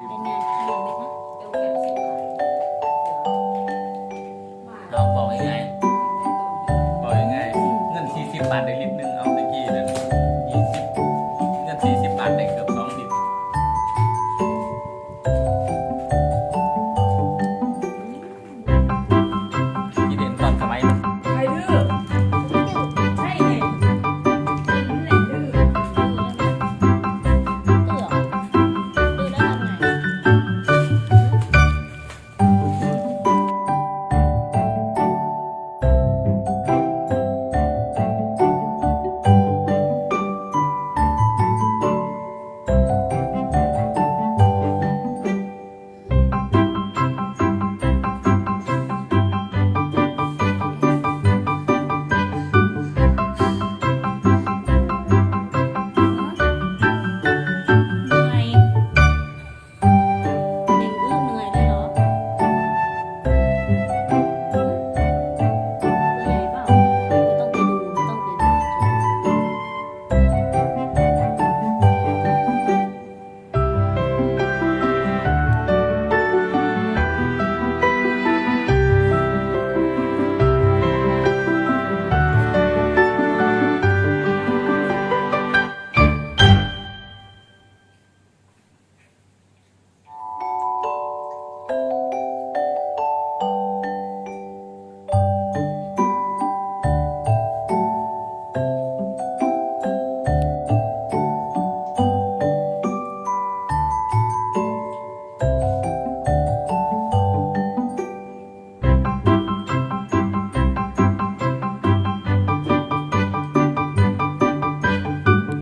เราบอกยังไง บอกยังไง เงินสี่สิบบาทได้ลิตรหนึง